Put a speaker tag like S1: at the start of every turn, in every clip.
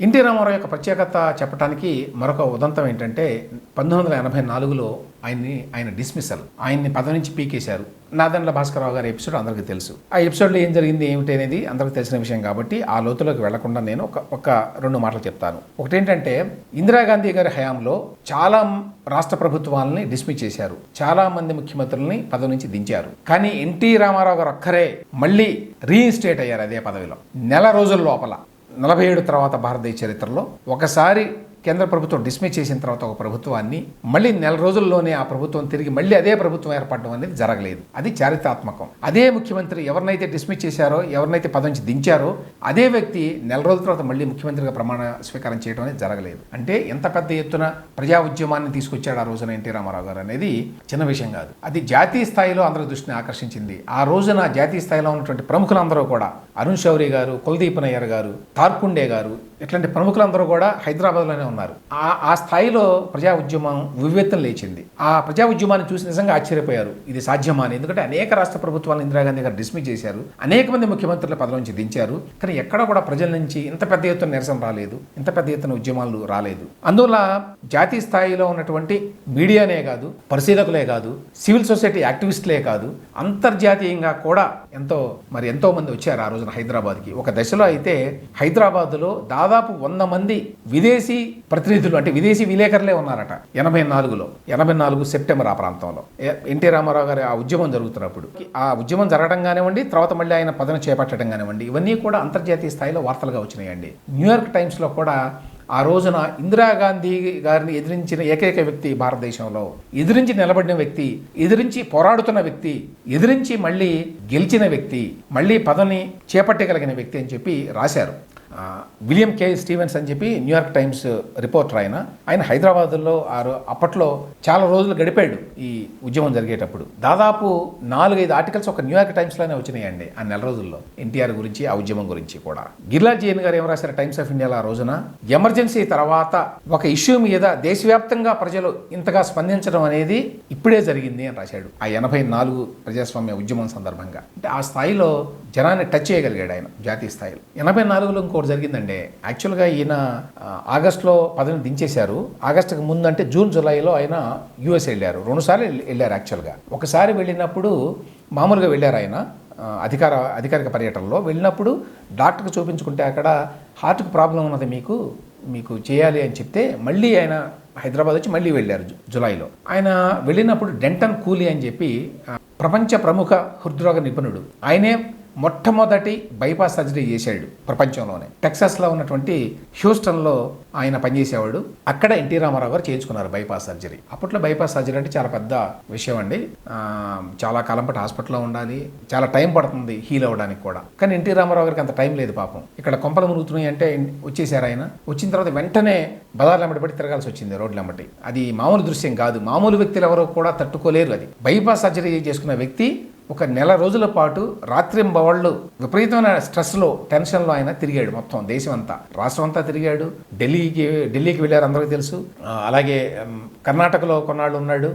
S1: NT Ramarao యొక్క ప్రత్యేకత చెప్పడానికి మరొక ఉదంతం ఏంటంటే పంతొమ్మిది వందల ఎనభై నాలుగులో ఆయన్ని ఆయన డిస్మిసల్ ఆయన్ని పదవి నుంచి పీకేశారు. నాదండ్ల భాస్కరరావు గారి ఎపిసోడ్ అందరికీ తెలుసు. ఆ ఎపిసోడ్లో ఏం జరిగింది ఏమిటి అనేది అందరికీ తెలిసిన విషయం కాబట్టి ఆ లోతులోకి వెళ్ళకుండా నేను ఒక ఒక రెండు మాటలు చెప్తాను. ఒకటేంటంటే ఇందిరాగాంధీ గారి హయాంలో చాలా రాష్ట్ర ప్రభుత్వాలని డిస్మిస్ చేశారు. చాలా మంది ముఖ్యమంత్రులని పదవి నుంచి దించారు. కానీ ఎన్టీ రామారావు గారు ఒక్కరే మళ్ళీ రీఇన్స్టేట్ అయ్యారు అదే పదవిలో. నెల రోజుల లోపల. నలభై ఏడు తర్వాత భారతదేశ చరిత్రలో ఒకసారి కేంద్ర ప్రభుత్వం డిస్మిస్ చేసిన తర్వాత ఒక ప్రభుత్వాన్ని మళ్ళీ నెల రోజుల్లోనే ఆ ప్రభుత్వం తిరిగి మళ్ళీ అదే ప్రభుత్వం ఏర్పడడం అనేది జరగలేదు. అది చారిత్రాత్మకం. అదే ముఖ్యమంత్రి ఎవరినైతే డిస్మిస్ చేశారో ఎవరినైతే పదవి నుంచి దించారో అదే వ్యక్తి నెల రోజుల తర్వాత మళ్ళీ ముఖ్యమంత్రిగా ప్రమాణ స్వీకారం చేయడం అనేది జరగలేదు. అంటే ఎంత పెద్ద ఎత్తున ప్రజా ఉద్యమాన్ని తీసుకొచ్చాడు ఆ రోజున ఎన్టీ రామారావు గారు అనేది చిన్న విషయం కాదు. అది జాతీయ స్థాయిలో అందరి దృష్టిని ఆకర్షించింది. ఆ రోజున జాతీయ స్థాయిలో ఉన్నటువంటి ప్రముఖులందరూ కూడా అరుణ్ శౌరి గారు కుల్దీప్ నయ్యర్ గారు తార్కుండే గారు ఇట్లాంటి ప్రముఖులందరూ కూడా హైదరాబాద్లోనే ఉన్నారు. ఆ ఆ స్థాయిలో ప్రజా ఉద్యమం వివేత్తం లేచింది. ఆ ప్రజా ఉద్యమాన్ని చూసి నిజంగా ఆశ్చర్యపోయారు. ఇది సాధ్యమా అని ఎందుకంటే అనేక రాష్ట్ర ప్రభుత్వాలను ఇందిరాగాంధీ గారు డిస్మిస్ చేశారు. అనేక మంది ముఖ్యమంత్రుల పదవి నుంచి దించారు. కానీ ఎక్కడ కూడా ప్రజల నుంచి ఇంత పెద్ద ఎత్తున నిరసన రాలేదు. ఇంత పెద్ద ఎత్తున ఉద్యమాలు రాలేదు. అందువల్ల జాతీయ స్థాయిలో ఉన్నటువంటి మీడియానే కాదు పరిశీలకులే కాదు సివిల్ సొసైటీ యాక్టివిస్టులే కాదు అంతర్జాతీయంగా కూడా ఎంతో మరి ఎంతో మంది వచ్చారు ఆ రోజున హైదరాబాద్కి. ఒక దశలో అయితే హైదరాబాద్లో దాదాపు వంద మంది విదేశీ ప్రతినిధులు అంటే విదేశీ విలేకరులే ఉన్నారట. ఎనభై నాలుగులో. ఎనభై నాలుగు సెప్టెంబర్ ఆ ప్రాంతంలో. ఎన్టీ రామారావు గారి ఆ ఉద్యమం జరుగుతున్నప్పుడు. ఆ ఉద్యమం జరగడం కానివ్వండి తర్వాత మళ్ళీ ఆయన పదవి చేపట్టడం కానివ్వండి ఇవన్నీ కూడా అంతర్జాతీయ స్థాయిలో వార్తలుగా వచ్చినాయండి. న్యూయార్క్ టైమ్స్లో కూడా ఆ రోజున ఇందిరాగాంధీ గారిని ఎదిరించిన ఏకైక వ్యక్తి భారతదేశంలో ఎదిరించి నిలబడిన వ్యక్తి ఎదిరించి పోరాడుతున్న వ్యక్తి ఎదిరించి మళ్ళీ గెలిచిన వ్యక్తి మళ్ళీ పదవిని చేపట్టగలిగిన వ్యక్తి అని చెప్పి రాశారు. విలియం కే స్టీవెన్స్ అని చెప్పి న్యూయార్క్ టైమ్స్ రిపోర్టర్ ఆయన. ఆయన హైదరాబాద్లో ఆరు అప్పట్లో చాలా రోజులు గడిపాడు ఈ ఉద్యమం జరిగేటప్పుడు. దాదాపు నాలుగైదు ఆర్టికల్స్ ఒక న్యూయార్క్ టైమ్స్లోనే వచ్చినాయండి ఆ నెల రోజుల్లో. ఎన్టీఆర్ గురించి ఆ ఉద్యమం గురించి కూడా. గిర్లా జైన్ గారు ఏం రాశారు టైమ్స్ ఆఫ్ ఇండియాలో ఆ రోజున? ఎమర్జెన్సీ తర్వాత ఒక ఇష్యూ మీద దేశవ్యాప్తంగా ప్రజలు ఇంతగా స్పందించడం అనేది ఇప్పుడే జరిగింది అని రాశాడు ఆ ఎనభై నాలుగు ప్రజాస్వామ్య ఉద్యమం సందర్భంగా. అంటే ఆ స్థాయిలో జనాన్ని టచ్ చేయగలిగాడు ఆయన జాతీయ స్థాయిలో. ఎనభై నాలుగులో ఒకటి జరిగిందండి. యాక్చువల్గా ఈయన ఆగస్టులో పదవిని దించేశారు. ఆగస్టుకు ముందు అంటే జూన్ జూలైలో ఆయన యుఎస్ వెళ్ళారు. రెండుసార్లు వెళ్ళారు యాక్చువల్గా. ఒకసారి వెళ్ళినప్పుడు మామూలుగా వెళ్ళారు ఆయన అధికార అధికారిక పర్యటనలో. వెళ్ళినప్పుడు డాక్టర్కి చూపించుకుంటే అక్కడ హార్ట్కి ప్రాబ్లం ఉన్నది మీకు మీకు చేయాలి అని చెప్తే మళ్ళీ ఆయన హైదరాబాద్ వచ్చి మళ్ళీ వెళ్ళారు జు- జులైలో. ఆయన వెళ్ళినప్పుడు డెంటన్ కూలీ అని చెప్పి ప్రపంచ ప్రముఖ హృద్రోగ నిపుణుడు. ఆయనే మొట్టమొదటి బైపాస్ సర్జరీ చేశాడు ప్రపంచంలోనే. టెక్సాస్లో ఉన్నటువంటి హ్యూస్టన్లో ఆయన పనిచేసేవాడు. అక్కడ ఎన్టీ రామారావు గారు చేయించుకున్నారు బైపాస్ సర్జరీ. అప్పట్లో బైపాస్ సర్జరీ అంటే చాలా పెద్ద విషయం అండి చాలా కాలం పాటు హాస్పిటల్లో ఉండాలి. చాలా టైం పడుతుంది హీల్ అవ్వడానికి కూడా. కానీ ఎన్టీ రామారావు గారికి అంత టైం లేదు పాపం. ఇక్కడ కొంపలు మునుగుతున్నాయి అంటే వచ్చేసారు ఆయన. వచ్చిన తర్వాత వెంటనే బదార్లు వెంబడి పడి తిరగాల్సి వచ్చింది రోడ్ల వెంబడి. అది మామూలు దృశ్యం కాదు. మామూలు వ్యక్తులు ఎవరో కూడా తట్టుకోలేరు అది. బైపాస్ సర్జరీ చేసుకున్న వ్యక్తి ఒక నెల రోజుల పాటు రాత్రింబవళ్ళు విపరీతమైన స్ట్రెస్లో టెన్షన్లో ఆయన తిరిగాడు మొత్తం దేశం అంతా రాష్ట్రం అంతా తిరిగాడు. ఢిల్లీకి ఢిల్లీకి వెళ్ళారు అందరికీ తెలుసు. అలాగే కర్ణాటకలో కొన్నాళ్ళు ఉన్నాడు.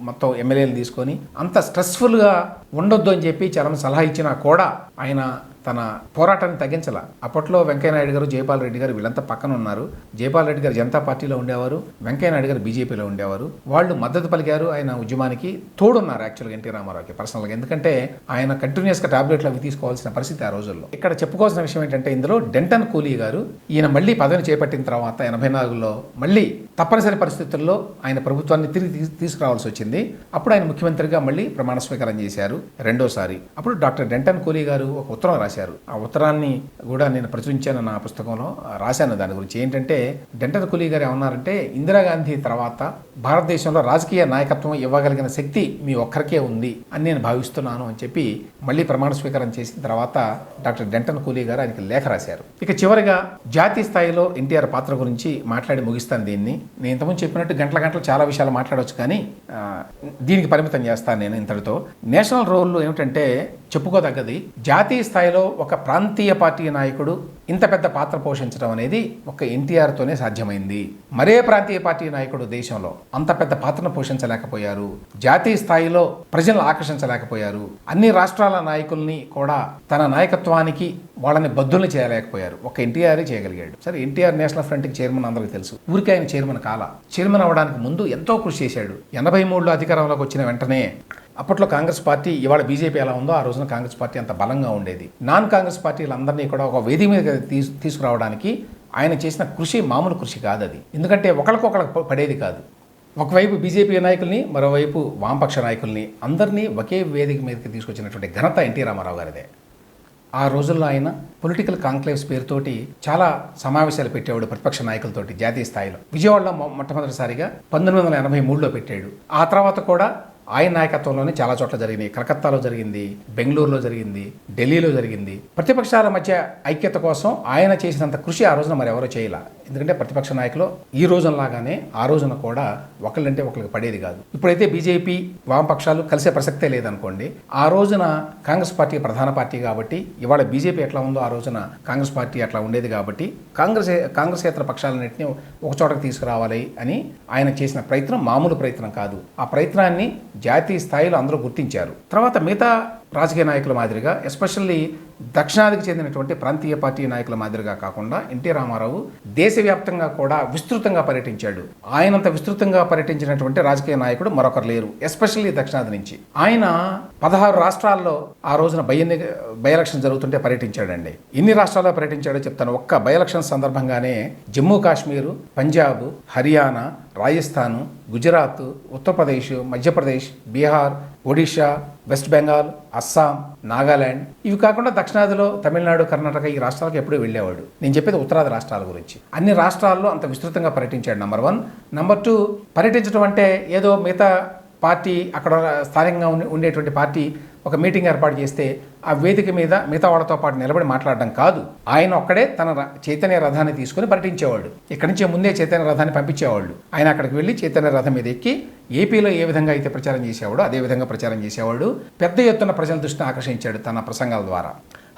S1: మొత్తం ఎమ్మెల్యేలు తీసుకొని. అంత స్ట్రెస్ఫుల్గా ఉండొద్దు అని చెప్పి చాలా సలహా ఇచ్చినా కూడా ఆయన తన పోరాటాన్ని తగ్గించాల. అప్పట్లో వెంకయ్యనాయుడు గారు జయపాల్ రెడ్డి గారు వీళ్ళంతా పక్కన ఉన్నారు. జయపాల్ రెడ్డి గారు జనతా పార్టీలో ఉండేవారు. వెంకయ్యనాయుడు గారు బీజేపీలో ఉండేవారు. వాళ్ళు మద్దతు పలికారు. ఆయన ఉద్యమానికి తోడున్నారు యాక్చువల్గా ఎన్టీ రామారావుకి పర్సనల్గా. ఎందుకంటే ఆయన కంటిన్యూస్గా టాబ్లెట్లు అవి తీసుకోవాల్సిన పరిస్థితి ఆ రోజుల్లో. ఇక్కడ చెప్పుకోవాల్సిన విషయం ఏంటంటే ఇందులో డెంటన్ కూలీ గారు ఈయన మళ్ళీ పదవిని చేపట్టిన తర్వాత ఎనభై నాలుగులో మళ్ళీ తప్పనిసరి పరిస్థితుల్లో ఆయన ప్రభుత్వాన్ని తిరిగి తీసుకురావాల్సి వచ్చింది. అప్పుడు ఆయన ముఖ్యమంత్రిగా మళ్ళీ ప్రమాణ స్వీకారం చేశారు రెండోసారి. అప్పుడు డాక్టర్ డెంటన్ కూలీ గారు ఒక ఉత్తరం రాశారు. ఆ ఉత్తరాన్ని కూడా నేను ప్రచురించాను నా పుస్తకంలో రాశాను దాని గురించి. ఏంటంటే డెంటర్ కూలీ గారు ఏమన్నారంటే ఇందిరాగాంధీ తర్వాత భారతదేశంలో రాజకీయ నాయకత్వం ఇవ్వగలిగిన శక్తి మీ ఒక్కరికే ఉంది అని నేను భావిస్తున్నాను అని చెప్పి మళ్ళీ ప్రమాణ స్వీకారం చేసిన తర్వాత డాక్టర్ డెంటన్ కూలీ గారు ఆయనకి లేఖ రాశారు. ఇక చివరిగా జాతీయ స్థాయిలో ఎన్టీఆర్ పాత్ర గురించి మాట్లాడి ముగిస్తాను దీన్ని. నేను ఇంతకుముందు చెప్పినట్టు గంటల గంటలు చాలా విషయాలు మాట్లాడవచ్చు కానీ దీనికి పరిమితం చేస్తాను నేను ఇంతటితో. నేషనల్ రోల్ ఏమిటంటే చెప్పుకోదగ్గది జాతీయ స్థాయిలో స్థాయిలో ఒక ప్రాంతీయ పార్టీ నాయకుడు ఇంత పెద్ద పాత్ర పోషించడం అనేది ఒక ఎన్టీఆర్తోనే సాధ్యమైంది. మరే ప్రాంతీయ పార్టీ నాయకుడు దేశంలో అంత పెద్ద పాత్రను పోషించలేకపోయారు. జాతీయ స్థాయిలో ప్రజలను ఆకర్షించలేకపోయారు. అన్ని రాష్ట్రాల నాయకుల్ని కూడా తన నాయకత్వానికి వాళ్ళని బద్దుల్ని చేయలేకపోయారు. ఒక ఎన్టీఆర్ చేయగలిగాడు. సరే ఎన్టీఆర్ నేషనల్ ఫ్రంట్కి చైర్మన్ అందరికీ తెలుసు. ఊరికే ఆయన చైర్మన్ కాల. చైర్మన్ అవ్వడానికి ముందు ఎంతో కృషి చేశాడు. ఎనభై మూడులో అధికారంలోకి వచ్చిన వెంటనే అప్పట్లో కాంగ్రెస్ పార్టీ ఇవాళ బీజేపీ ఎలా ఉందో ఆ రోజున కాంగ్రెస్ పార్టీ అంత బలంగా ఉండేది. నాన్ కాంగ్రెస్ పార్టీలందరినీ కూడా ఒక వేది మీద తీసు తీసుకురావడానికి ఆయన చేసిన కృషి మామూలు కృషి కాదు అది. ఎందుకంటే ఒకరికొకరికి పడేది కాదు. ఒకవైపు బీజేపీ నాయకుల్ని మరోవైపు వామపక్ష నాయకుల్ని అందరినీ ఒకే వేదిక మీదకి తీసుకొచ్చినటువంటి ఘనత ఎన్టీ రామారావు గారిదే. ఆ రోజుల్లో ఆయన పొలిటికల్ కాంక్లేవ్స్ పేరుతోటి చాలా సమావేశాలు పెట్టేవాడు ప్రతిపక్ష నాయకులతోటి జాతీయ స్థాయిలో. విజయవాడలో మొట్టమొదటిసారిగా పంతొమ్మిది వందల ఎనభై మూడులో పెట్టాడు. ఆ తర్వాత కూడా ఆయన నాయకత్వంలోనే చాలా చోట్ల జరిగినాయి. కలకత్తాలో జరిగింది బెంగళూరులో జరిగింది ఢిల్లీలో జరిగింది. ప్రతిపక్షాల మధ్య ఐక్యత కోసం ఆయన చేసినంత కృషి ఆ రోజున మరి ఎవరో చేయలే. ఎందుకంటే ప్రతిపక్ష నాయకులు ఈ రోజునలాగానే ఆ రోజున కూడా ఒకళ్ళంటే ఒకరికి పడేది కాదు. ఇప్పుడైతే బీజేపీ వామపక్షాలు కలిసే ప్రసక్తే లేదనుకోండి. ఆ రోజున కాంగ్రెస్ పార్టీ ప్రధాన పార్టీ కాబట్టి ఇవాళ బీజేపీ ఎట్లా ఉందో ఆ రోజున కాంగ్రెస్ పార్టీ అట్లా ఉండేది కాబట్టి కాంగ్రెస్ కాంగ్రెసేతర పక్షాలన్నింటినీ ఒక చోటకి తీసుకురావాలి అని ఆయన చేసిన ప్రయత్నం మామూలు ప్రయత్నం కాదు. ఆ ప్రయత్నాన్ని జాతీయ స్థాయిలో అందరూ గుర్తించారు. తర్వాత మిగతా రాజకీయ నాయకుల మాదిరిగా ఎస్పెషల్లీ దక్షిణాదికి చెందినటువంటి ప్రాంతీయ పార్టీ నాయకుల మాదిరిగా కాకుండా ఎన్టీ రామారావు దేశవ్యాప్తంగా కూడా విస్తృతంగా పర్యటించాడు. ఆయనంత విస్తృతంగా పర్యటించినటువంటి రాజకీయ నాయకుడు మరొకరు లేరు ఎస్పెషల్లీ దక్షిణాది నుంచి. ఆయన పదహారు రాష్ట్రాల్లో ఆ రోజున బై ఎన్ని బై ఎలక్షన్ జరుగుతుంటే పర్యటించాడండి. ఎన్ని రాష్ట్రాల్లో పర్యటించాడో చెప్తాను. ఒక్క బై ఎలక్షన్ సందర్భంగానే జమ్మూ కాశ్మీరు పంజాబ్ హర్యానా రాజస్థాను గుజరాత్ ఉత్తరప్రదేశ్ మధ్యప్రదేశ్ బీహార్ ఒడిషా వెస్ట్ బెంగాల్ అస్సాం నాగాలాండ్. ఇవి కాకుండా దక్షిణాదిలో తమిళనాడు కర్ణాటక ఈ రాష్ట్రాలకు ఎప్పుడూ వెళ్ళేవాడు. నేను చెప్పేది ఉత్తరాది రాష్ట్రాల గురించి. అన్ని రాష్ట్రాల్లో అంత విస్తృతంగా పర్యటించాడు నంబర్ వన్. నంబర్ టూ పర్యటించడం అంటే ఏదో మిగతా పార్టీ అక్కడ స్థానికంగా ఉండేటువంటి పార్టీ ఒక మీటింగ్ ఏర్పాటు చేస్తే ఆ వేదిక మీద మిగతా వాళ్ళతో పాటు నిలబడి మాట్లాడడం కాదు. ఆయన ఒక్కడే తన చైతన్య రథాన్ని తీసుకుని పర్యటించేవాడు. ఇక్కడి నుంచే ముందే చైతన్య రథాన్ని పంపించేవాళ్ళు. ఆయన అక్కడికి వెళ్ళి చైతన్య రథం మీద ఎక్కి ఏపీలో ఏ విధంగా అయితే ప్రచారం చేసేవాడో అదే విధంగా ప్రచారం చేసేవాడు. పెద్ద ఎత్తున ప్రజల దృష్టిని ఆకర్షించాడు తన ప్రసంగాల ద్వారా.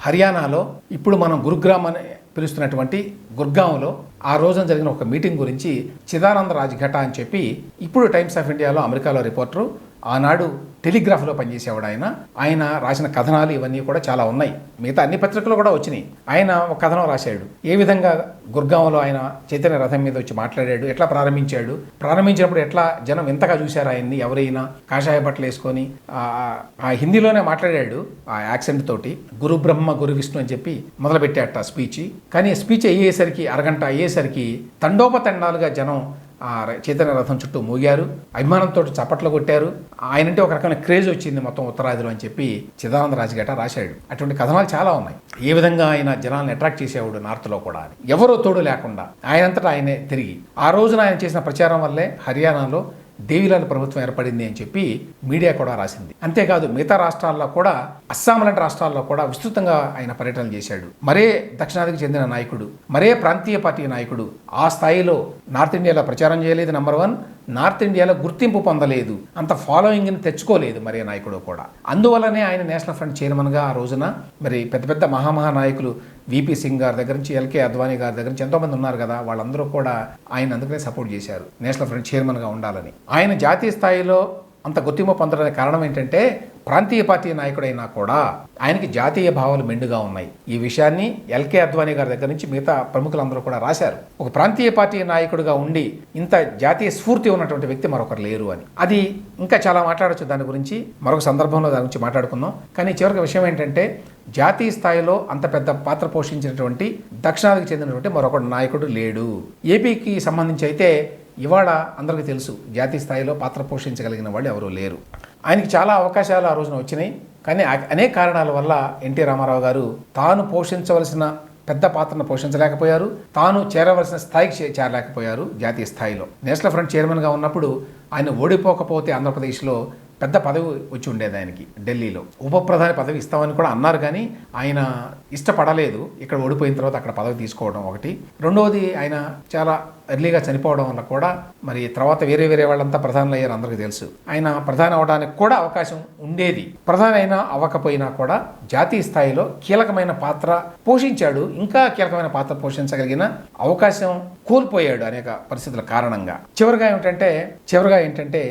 S1: హర్యానాలో ఇప్పుడు మనం గురుగ్రామ్ అని పిలుస్తున్నటువంటి గుర్గాంలో ఆ రోజున జరిగిన ఒక మీటింగ్ గురించి చిదానంద రాజ్ ఘట అని చెప్పి ఇప్పుడు టైమ్స్ ఆఫ్ ఇండియాలో అమెరికాలో రిపోర్టరు ఆనాడు టెలిగ్రాఫ్లో పనిచేసేవాడు ఆయన. ఆయన రాసిన కథనాలు ఇవన్నీ కూడా చాలా ఉన్నాయి. మిగతా అన్ని పత్రికలు కూడా వచ్చినాయి. ఆయన ఒక కథనం రాశాడు. ఏ విధంగా గుర్గాంలో ఆయన చైతన్య రథం మీద వచ్చి మాట్లాడాడు ఎట్లా ప్రారంభించాడు ప్రారంభించినప్పుడు ఎట్లా జనం ఎంతగా చూశారు ఆయన్ని ఎవరైనా కాషాయ బట్టలు వేసుకొని ఆ- హిందీలోనే మాట్లాడాడు ఆ యాక్సెంట్ తోటి. గురు బ్రహ్మ గురు విష్ణు అని చెప్పి మొదలుపెట్టాట స్పీచ్. కానీ స్పీచ్ అయ్యేసరికి అరగంట అయ్యేసరికి తండోపతండాలుగా జనం ఆ చైతన్య రథం చుట్టూ మూగారు. అభిమానంతో చప్పట్లు కొట్టారు. ఆయనంటే ఒక రకమైన క్రేజ్ వచ్చింది మొత్తం ఉత్తరాదిలో అని చెప్పి చిదానంద రాజుగట రాశాడు. అటువంటి కథనాలు చాలా ఉన్నాయి. ఏ విధంగా ఆయన జనాలను అట్రాక్ట్ చేసేవాడు నార్త్లో కూడా అని. ఎవరో తోడు లేకుండా ఆయనంతటా ఆయనే తిరిగి. ఆ రోజున ఆయన చేసిన ప్రచారం వల్లే హర్యానాలో దేవిలాల ప్రభుత్వం ఏర్పడింది అని చెప్పి మీడియా కూడా రాసింది. అంతేకాదు మిగతా రాష్ట్రాల్లో కూడా అస్సాం లాంటి రాష్ట్రాల్లో కూడా విస్తృతంగా ఆయన పర్యటనలు చేశాడు. మరే దక్షిణాదికి చెందిన నాయకుడు మరే ప్రాంతీయ పార్టీ నాయకుడు ఆ స్థాయిలో నార్త్ ఇండియాలో ప్రచారం చేయలేదు నెంబర్ వన్ నార్త్ ఇండియాలో గుర్తింపు పొందలేదు. అంత ఫాలోయింగ్ని తెచ్చుకోలేదు మరే నాయకుడు కూడా. అందువల్లనే ఆయన నేషనల్ ఫ్రంట్ చైర్మన్గా ఆ రోజున మరి పెద్ద పెద్ద మహామహా నాయకులు విపి సింగ్ గారి దగ్గర నుంచి ఎల్కే అద్వానీ గారి దగ్గర నుంచి ఎంతోమంది ఉన్నారు కదా వాళ్ళందరూ కూడా ఆయన అందుకనే సపోర్ట్ చేశారు నేషనల్ ఫ్రంట్ చైర్మన్గా ఉండాలని. ఆయన జాతీయ స్థాయిలో అంత గుర్తింపు పొందడానికి కారణం ఏంటంటే ప్రాంతీయ పార్టీ నాయకుడైనా కూడా ఆయనకి జాతీయ భావాలు మెండుగా ఉన్నాయి. ఈ విషయాన్ని ఎల్కే అద్వానీ గారి దగ్గర నుంచి మిగతా ప్రముఖులందరూ కూడా రాశారు. ఒక ప్రాంతీయ పార్టీ నాయకుడిగా ఉండి ఇంత జాతీయ స్ఫూర్తి ఉన్నటువంటి వ్యక్తి మరొకరు లేరు అని. అది ఇంకా చాలా మాట్లాడొచ్చు దాని గురించి. మరొక సందర్భంలో దాని గురించి మాట్లాడుకుందాం. కానీ చివరికి విషయం ఏంటంటే జాతీయ స్థాయిలో అంత పెద్ద పాత్ర పోషించినటువంటి దక్షిణాదికి చెందినటువంటి మరొక నాయకుడు లేడు. ఏపీకి సంబంధించి అయితే ఇవాళ అందరికీ తెలుసు జాతీయ స్థాయిలో పాత్ర పోషించగలిగిన వాళ్ళు ఎవరూ లేరు. ఆయనకి చాలా అవకాశాలు ఆ రోజున వచ్చినాయి. కానీ అనేక కారణాల వల్ల ఎన్టీ రామారావు గారు తాను పోషించవలసిన పెద్ద పాత్రను పోషించలేకపోయారు. తాను చేరవలసిన స్థాయికి చేరలేకపోయారు జాతీయ స్థాయిలో. నేషనల్ ఫ్రంట్ చైర్మన్గా ఉన్నప్పుడు ఆయన ఓడిపోకపోతే ఆంధ్రప్రదేశ్లో పెద్ద పదవి వచ్చి ఉండేది ఆయనకి ఢిల్లీలో. ఉప ప్రధాని పదవి ఇస్తామని కూడా అన్నారు కానీ ఆయన ఇష్టపడలేదు. ఇక్కడ ఓడిపోయిన తర్వాత అక్కడ పదవి తీసుకోవడం ఒకటి. రెండవది ఆయన చాలా ఎర్లీగా చనిపోవడం వల్ల కూడా మరి తర్వాత వేరే వేరే వాళ్ళంతా ప్రధానులు అయ్యారు అందరికీ తెలుసు. ఆయన ప్రధాని అవడానికి కూడా అవకాశం ఉండేది. ప్రధాని అయినా అవ్వకపోయినా కూడా జాతీయ స్థాయిలో కీలకమైన పాత్ర పోషించాడు. ఇంకా కీలకమైన పాత్ర పోషించగలిగిన అవకాశం కోల్పోయాడు అనేక పరిస్థితుల కారణంగా. చివరిగా ఏమిటంటే చివరిగా ఏంటంటే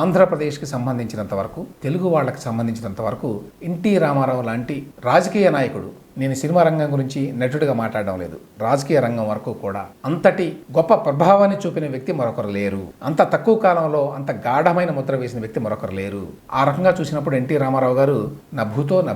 S1: ఆంధ్రప్రదేశ్కి సంబంధించినంత వరకు తెలుగు వాళ్ళకి సంబంధించినంత వరకు ఎన్టీ రామారావు లాంటి రాజకీయ నాయకుడు నేను సినిమా రంగం గురించి నటుడిగా మాట్లాడడం లేదు. రాజకీయ రంగం వరకు కూడా అంతటి గొప్ప ప్రభావాన్ని చూపిన వ్యక్తి మరొకరు లేరు. అంత తక్కువ కాలంలో అంత గాఢమైన ముద్ర వేసిన వ్యక్తి మరొకరు లేరు. ఆ రకంగా చూసినప్పుడు ఎన్టీ రామారావు గారు నా భూతో నా